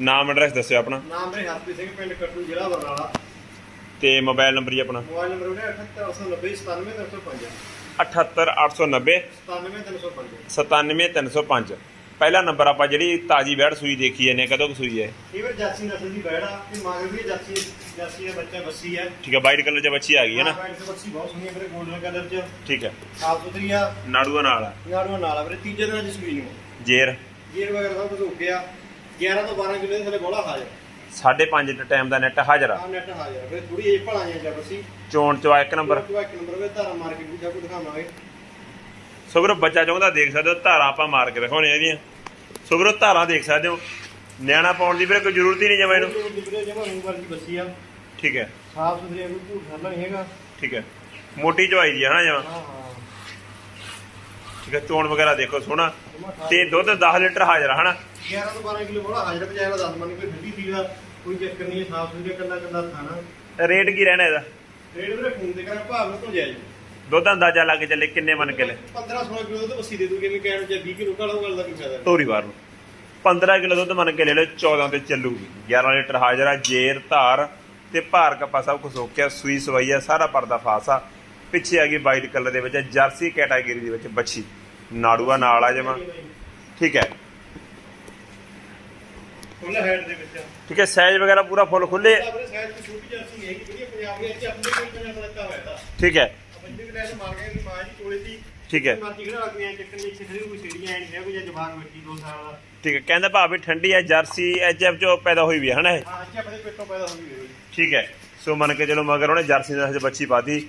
ਨਾਮ ਐਡਰੈਸ ਦੱਸਿਓ ਆਪਣਾ। ਨਾਮ ਮੇਰੇ ਹਰਪ੍ਰੀਤ ਸਿੰਘ ਪਿੰਡ ਕੱਟੂ ਜ਼ਿਲ੍ਹਾ ਬਰਨਾਲਾ। ਤੇ ਮੋਬਾਈਲ ਨੰਬਰ ਜੀ ਆਪਣਾ। ਮੋਬਾਈਲ ਨੰਬਰ ਉਹਨੇ 78890 97305 78890 97305 97305 ਪਹਿਲਾ ਨੰਬਰ ਆਪਾਂ ਜਿਹੜੀ ਤਾਜੀ ਵੈੜ ਸੂਈ ਦੇਖੀ ਜਾਂਦੇ ਕਦੋਂ ਕੁ ਸੂਈ ਹੈ? ਇਹ ਵੀ ਜਾਸੀ ਨਸਲ ਦੀ ਬੈੜ ਆ ਤੇ ਮਗਰ ਵੀ ਜਾਸੀ ਜਾਸੀ ਦਾ ਬੱਚਾ ਬੱਸੀ ਹੈ। ਠੀਕ ਹੈ ਵਾਈਟ ਕਲਰ 'ਚ ਬੱਚੀ ਆ ਗਈ ਹੈ ਨਾ? ਬੈੜ ਤੇ ਬੱਸੀ ਬਹੁਤ ਸੋਹਣੀ ਹੈ ਵੀਰੇ 골ਡਨ ਕਲਰ ਚ। ਠੀਕ ਹੈ। ਸਾਫ਼ ਸੁਥਰੀ ਆ। ਨਾੜੂਆ ਨਾਲ ਆ। ਨਾੜੂਆਂ ਨਾਲ ਆ ਵੀਰੇ ਤੀਜੇ ਦਿਨ ਅੱਜ ਸੂਈ ਨੂੰ। ਜੇਰ। ਗੇਰ ਵਗੈਰਾ ਸਭ ਕੁਝ ਹੋ ਗਿਆ। 11 ਤੋਂ 12 ਕਿਲੋ ਦੇ ਥੱਲੇ ਬੋਲਾ ਹਾਜ਼ਰ 5.5 ਟਾਈਮ ਦਾ ਨੈਟ ਹਾਜ਼ਰ ਆ। ਆ ਨੈਟ ਹਾਜ਼ਰ ਵੀਰੇ ਥੋੜੀ ਜਿਹੀ ਭਲਾਈਆਂ ਜਾਂ ਬੱਸੀ ਚੋਣ ਚਵਾ ਇੱਕ ਨੰਬਰ ਇੱਕ ਨੰਬਰ ਵੇ ਧਾਰਾ ਮਾਰ ਕੇ ਵੀ ਸਭ ਕੁਝ ਦਿਖਾਵਾਂਗੇ। ਸੋ ਵੀਰੋ ਬੱਚਾ ਚਾਹੁੰਦਾ ਦੇਖ ਸਕਦੇ ਹੋ ਧਾਰਾਂ ਆਪਾਂ ਮਾਰ ਕੇ ਦਿਖਾਉਣੇ ਇਹਦੀਆਂ। ਸੋ ਵੀਰੋ ਧਾਰਾਂ ਦੇਖ ਸਕਦੇ ਹੋ। ਨਿਆਣਾ ਪਾਉਣ ਦੀ ਵੀਰੇ ਕੋਈ ਜ਼ਰੂਰਤ ਹੀ ਨਹੀਂ ਜਮਾ ਇਹਨੂੰ। ਵੀਰੇ ਜਮਾ ਨੂੰ ਵਰਗੀ ਬੱਸੀ ਆ। ਠੀਕ ਹੈ। ਸਾਫ਼ ਸੁਥਰੀ ਆ ਕੋਈ ਝੂਠ ਨਹੀਂ ਹੈਗਾ। ਠੀਕ ਹੈ। ਮੋਟੀ ਚਵਾਈ ਦੀ ਹੈ ਨਾ ਜਮਾ। ਹਾਂ ਹਾਂ। ਠੀਕ ਹੈ ਚੋਣ ਵਗੈਰਾ ਦੇਖੋ ਸੋਹਣਾ। ਤੇ ਦੁੱਧ 10 ਲੀਟਰ ਹਾਜ਼ਰ ਆ ਹਨਾ। 11 ਤੋਂ 12 ਕਿਲੋ ਬੋਲਾ ਹਾਜ਼ਰ ਦਾ 10 ਮੰਨ ਕੋਈ ਠੰਡੀ ਸੀ ਦਾ ਕੋਈ ਚੱਕਰ ਨਹੀਂ ਹੈ ਸਾਫ਼ ਸੁਥਰੀ ਕੱਲਾ ਕੱਲਾ ਖਾਣਾ ਰੇਟ ਕੀ ਰਹਿਣਾ ਇਹਦਾ? ਰੇਡ ਵੀਰੇ ਫੋਨ ਤੇ ਕਰਾਂ ਭਾਵ ਨੂੰ ਤੋਂ ਜਾਇਜ਼ ਦੁੱਧ ਦਾ ਅੰਦਾਜ਼ਾ ਲੱਗ ਚੱਲੇ ਕਿੰਨੇ ਮਨ ਕੇ ਲੈ 15 16 ਕਿਲੋ ਦੁੱਧ ਬੱਸੀ ਦੇ ਦੂਗੇ ਵੀ ਕਹਿਣ ਜੇ 20 ਕਿਲੋ ਕਾਲਾ ਗੱਲ ਦਾ ਕੀ ਫਾਇਦਾ ਤੋਰੀ ਵਾਰ ਨੂੰ। 15 ਕਿਲੋ ਦੁੱਧ ਮੰਨ ਕੇ ਲੈ ਲਓ 14 ਤੇ ਚੱਲੂਗੀ। 11 ਲੀਟਰ ਹਾਜ਼ਰ ਜੇਰ ਧਾਰ ਤੇ ਭਾਰ ਕੱਪਾ ਸਭ ਕੁਝ ਓਕੇ ਆ ਸੂਈ ਸਵਾਈ ਆ ਸਾਰਾ ਪਰਦਾ ਫਾਸ ਆ। ਪਿੱਛੇ ਆ ਗਈ ਵਾਈਟ ਕਲਰ ਦੇ ਵਿੱਚ ਜਰਸੀ ਕੈਟਾਗਰੀ ਦੇ ਵਿੱਚ ਬੱਚੀ ਨਾੜੂਆ ਨਾਲ ਆ ਜਮਾ ਠੀਕ ਹੈ। ਫੁੱਲ ਹੈਡ ਦੇ ਵਿੱਚ। ਠੀਕ ਹੈ ਸਾਈਜ਼ ਵਗੈਰਾ ਪੂਰਾ ਫੁੱਲ ਖੁੱਲੇ ਆਪਣੇ ਸਾਈਡ ਤੇ ਛੋਟੀ ਜਰਸੀ ਨਹੀਂ ਹੈਗੀ ਵਧੀਆ ਪੰਜਾਬ ਦੇ ਇੱਥੇ ਆਪਣੇ ਕੋਈ ਪੰਜਾਬ ਦਾ ਲੱਗਾ ਹੋਇਆ ਦਾ ਠੀਕ ਹੈ। ਬੰਦੇ ਵੀ ਲੈ ਮਾਰ ਗਏ ਮਾਂ ਜੀ ਕੋਲੇ ਸੀ ਠੀਕ ਹੈ। ਮਾਰਤੀ ਕਿਹੜਾ ਲੱਗਦੀਆਂ ਚੱਕਣ ਦੀ ਇੱਥੇ ਖੜੀ ਕੋਈ ਸੀੜੀਆਂ ਐ ਨਹੀਂ ਹੈ ਕੋਈ ਜਾਂ ਜਵਾਨ ਬੱਚੀ 2 ਸਾਲ ਦਾ ਠੀਕ ਹੈ ਕਹਿੰਦਾ ਭਾਵੇਂ ਠੰਡੀ ਹੈ ਜਰਸੀ ਐਚਐਫ ਚੋਂ ਪੈਦਾ ਹੋਈ ਵੀ ਹੈ ਹਨਾ ਇਹ? ਹਾਂ ਅੱਜ ਆਪਣੇ ਪੇਟੋਂ ਪੈਦਾ ਹੋ ਗਈ ਠੀਕ ਹੈ ਸੋ ਮੰਨ ਕੇ ਚਲੋ ਮਗਰ ਉਹਨੇ ਜਰਸੀ ਦਾ ਹਜੇ ਬੱਚੀ ਪਾਤੀ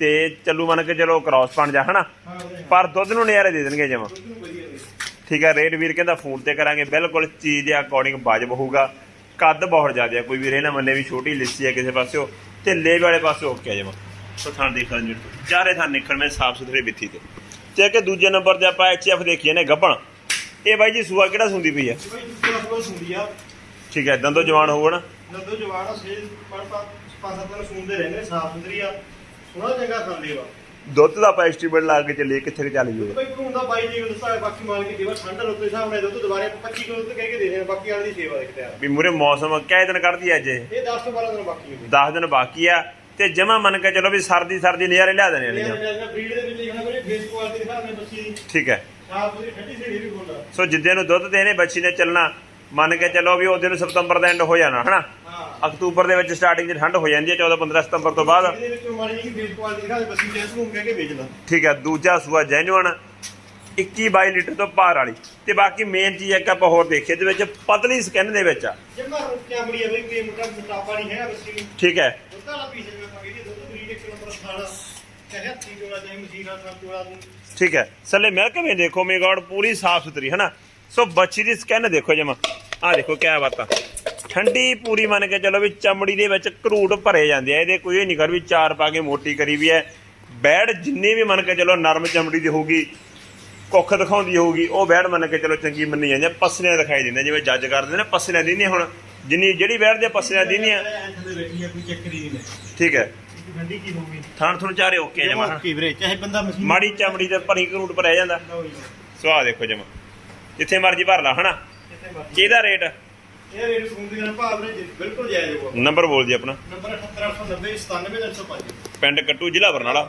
ਤੇ ਚੱਲੂ ਮੰਨ ਕੇ ਚਲੋ ਕ੍ਰਾਸ ਬਣ ਜਾ ਹਨਾ? ਪਰ ਦੁੱਧ ਨੂੰ ਨਿਆਰੇ ਦੇ ਦੇਣਗੇ ਜਮਾ। ਠੀਕ ਹੈ ਰੇਟ ਵੀਰ ਕਹਿੰਦਾ ਫੋਨ ਤੇ ਕਰਾਂਗੇ ਬਿਲਕੁਲ ਚੀਜ਼ ਦੇ ਅਕੋਰਡਿੰਗ ਵਾਜਬ ਹੋਊਗਾ। ਕੱਦ ਬਹੁਤ ਜ਼ਿਆਦਾ ਹੈ ਕੋਈ ਵੀਰ ਨਾ ਮੰਨੇ ਵੀ ਛੋਟੀ ਲਿੱਸੀ ਹੈ ਕਿਸੇ ਪਾਸਿਓ ਤੇ ਲੇਵੇ ਵਾਲੇ ਪਾਸੇ ਓਕੇ ਆ ਜਮਾ ਸੋ ਥਾਂ ਦੇਖਣ ਜੀ ਚਾਰੇ ਥਾਂ ਨਿਕਲ ਮੈਂ ਸਾਫ਼ ਸੁਥਰੇ ਬਿੱਥੀ ਤੇ। ਤੇ ਕਿ ਦੂਜੇ ਨੰਬਰ ਤੇ ਆਪਾਂ ਐਚਐਫ ਦੇਖੀਏ ਨੇ ਗੱਬਣ ਇਹ ਬਾਈ ਜੀ ਸੂਆ ਕਿਹੜਾ ਸੁੰਦੀ ਪਈ ਆ? ਠੀਕ ਹੈ ਦੰਦੋ ਜਵਾਨ ਹੋਊਗਾ ਨਾ? ਜਦੋਂ ਜਵਾਨ ਆ ਸੇਜ ਪਰ ਪੰਜ ਸੱਤ ਦਿਨ ਸੁਣਦੇ ਰਹਿੰਦੇ ਸਾਫ਼ ਸੁਥਰੀ ਆ। ਸੋਹਣਾ ਚੰਗਾ ਖਾਂਦੇ ਵਾ। ਦੁੱਧ ਦਾ ਆਪਾਂ ਐਸਟੀਮੇਟ ਲਾ ਕੇ ਚੱਲੀਏ ਕਿੱਥੇ ਕੁ ਚੱਲ ਜੂਗਾ ਬਈ ਭਰੂਣ ਦਾ ਬਾਈ ਜੀ ਦੱਸਾ ਬਾਕੀ ਮਾਲ ਕੇ ਦੇਵਾ ਠੰਡਾ ਰੁੱਤੇ ਹਿਸਾਬ ਨਾਲ ਦੁੱਧ ਦੁਬਾਰੇ 25 ਕਿਲੋ ਦੁੱਧ ਕਹਿ ਕੇ ਦੇ ਦੇਣਾ ਬਾਕੀ ਵਾਲੀ ਦੀ ਸੇਵਾ ਦੇਖਦੇ ਆ ਵੀ ਮੂਰੇ ਮੌਸਮ ਕਿਹ ਦਿਨ ਕੱਢਦੀ ਅੱਜ? ਇਹ ਇਹ 10 ਤੋਂ 12 ਦਿਨ ਬਾਕੀ ਨੇ 10 ਦਿਨ ਬਾਕੀ ਆ ਤੇ ਜਮਾ ਮੰਨ ਕੇ ਚਲੋ ਵੀ ਸਰਦੀ ਸਰਦੀ ਨਜ਼ਾਰੇ ਲਿਆ ਦੇਣੇ ਇਹ ਵਾਲੀਆਂ ਜਿਹੜਾ ਬਰੀਡ ਦੇ ਵਿੱਚ ਲਿਖਣਾ ਕੋਈ ਫੇਸ ਕੁਆਲਿਟੀ ਦਿਖਾ ਦੇ ਬੱਚੀ ਦੀ। ਠੀਕ ਹੈ। ਸਾਫ਼ ਸੁਥਰੀ ਠੰਡੀ ਸੇੜੀ ਵੀ ਖੋਲਾ ਸੋ ਜਿੱਦੇ ਨੂੰ ਦੁੱਧ ਦੇਣੇ ਬੱਚੀ ਨੇ ਚੱਲਣਾ ਮੰਨ ਕੇ ਚੱਲੋ ਵੀ ਉਹਦੇ ਨੂੰ ਸਤੰਬਰ ਦਾ ਐਂਡ ਹੋ ਜਾਣਾ ਹਨਾ? ਅਕਤੂਬਰ ਦੇ ਵਿੱਚ ਸਟਾਰਟਿੰਗ 'ਚ ਠੰਡ ਹੋ ਜਾਂਦੀ ਹੈ 14 15 ਸਤੰਬਰ ਤੋਂ ਬਾਅਦ। ਇਹਦੇ ਵਿੱਚ ਮਾੜੀ ਜਿਹੀ ਫੇਸ ਕੁਆਲਿਟੀ ਦਿਖਾ ਦੇ ਬੱਚੀ ਜੈਸ ਨੂੰ ਕਹਿ ਕੇ ਵੇਚ ਲਾ। ਠੀਕ ਹੈ ਦੂਜਾ ਸੂਆ ਜੈਨੂਅਨ 21 22 ਲੀਟਰ ਤੋਂ ਪਾਰ ਵਾਲੀ। ਤੇ ਬਾਕੀ ਮੇਨ ਚੀਜ਼ ਇੱਕ ਆਪਾਂ ਹੋਰ ਦੇਖੀਏ ਇਹਦੇ ਵਿੱਚ ਪਤਲੀ ਸਕਿਨ ਦੇ ਵਿੱਚ ਆ। ਜਮਾ ਰੁਕਿਆ ਮੜੀ ਹੈ ਬਈ ਕੋਈ ਮੁੰਡਾ ਮੋਟਾਪਾ ਨਹੀਂ ਹੈ ਬੱਚੀ ਨੂੰ। ਠੀਕ ਹੈ। ਦੁੱਧ ਵਾਲਾ ਪੀਸ ਮੈਂ ਪਾਗੇ ਜੀ ਦੁੱਧ ਬਰੀਡ ਇੱਕ ਨੰਬਰ ਖਾਣਾ ਚਾਹੇ ਹੱਥੀ ਜੋੜਾ ਚਾਹੇ ਮਸ਼ੀਨਾ ਸਾਹ ਜੋੜਾ ਨੂੰ ਠੀਕ ਹੈ ਸੱਲੇ ਮਿਲ ਕੇ ਵੀ ਦੇਖੋ ਮੇ ਗॉड ਪੂਰੀ ਸਾਫ਼ ਸੁਥਰੀ ਹੈ ਨਾ ਸੋ ਬੱਚੀ ਦੀ ਸਕਿਨ ਦੇਖੋ ਜਮਾ। ਆ ਦੇਖੋ ਕਿਆ ਬਾਤ। ਆ ਠੰਡੀ ਪੂਰੀ ਮੰਨ ਕੇ ਚਲੋ ਵੀ ਚਮੜੀ ਦੇ ਵਿੱਚ ਘਰੂਟ ਭਰੇ ਜਾਂਦੇ ਆ। ਇਹਦੇ ਕੋਈ ਨਹੀਂ ਕਰ ਵੀ ਚਾਰ ਪਾ ਕੇ ਮੋਟੀ ਕਰੀ ਵੀ ਹੈ। ਬੈੜ ਜਿੰਨੀ ਵੀ ਮੰਨ ਕੇ ਚਲੋ ਨਰਮ ਚਮੜੀ ਦੀ ਹੋਊਗੀ ਕੁੱਖ ਦਿਖਾਉਂਦੀ ਹੋਊਗੀ ਉਹ ਬੈੜ ਮੰਨ ਕੇ ਚਲੋ ਚੰਗੀ ਮੰਨੀ ਜਾਂਦੀ ਆ। ਪਸਲੀਆਂ ਦਿਖਾਈ ਦਿੰਦੇ ਜਿਵੇਂ ਜੱਜ ਕਰਦੇ ਨੇ ਪਸਲੀਆਂ ਦਿੰਦੀਆਂ ਹੁਣ। ਜਿੰਨੀ ਜਿਹੜੀ ਬੈੜ ਦੇ ਪਸਲੀਆਂ ਦਿੰਦੀਆਂ ਹੀ ਨਹੀਂ ਠੀਕ ਹੈ। ਠੰਡੀ ਕੀ ਹੋਊਗੀ ਥਾਣ ਥੁਣ ਚਾਰੇ ਓਕੇ ਜਮਾ। ਕੀ ਵੀਰੇ ਚਾਹੇ ਬੰਦਾ ਮਾੜੀ ਚਮੜੀ ਤੇ ਭਰੀ ਘਰੂਟ ਭਰਿਆ ਜਾਂਦਾ। ਸੋ ਆ ਦੇਖੋ ਜਮਾ। ਜਿੱਥੇ ਮਰਜ਼ੀ ਭਰ ਲਾ ਹਨਾ? ਇਹਦਾ ਰੇਟ? ਇਹ ਰੇਟ ਫੋਨ ਦੇ ਭਾਵ ਨੇ ਬਿਲਕੁਲ ਜਾਇਜ਼ ਹੋਊਗਾ। ਨੰਬਰ ਬੋਲ ਜੀ ਆਪਣਾ। ਨੰਬਰ 78990 97305 ਪਿੰਡ ਕੱਟੂ ਜ਼ਿਲ੍ਹਾ ਬਰਨਾਲਾ।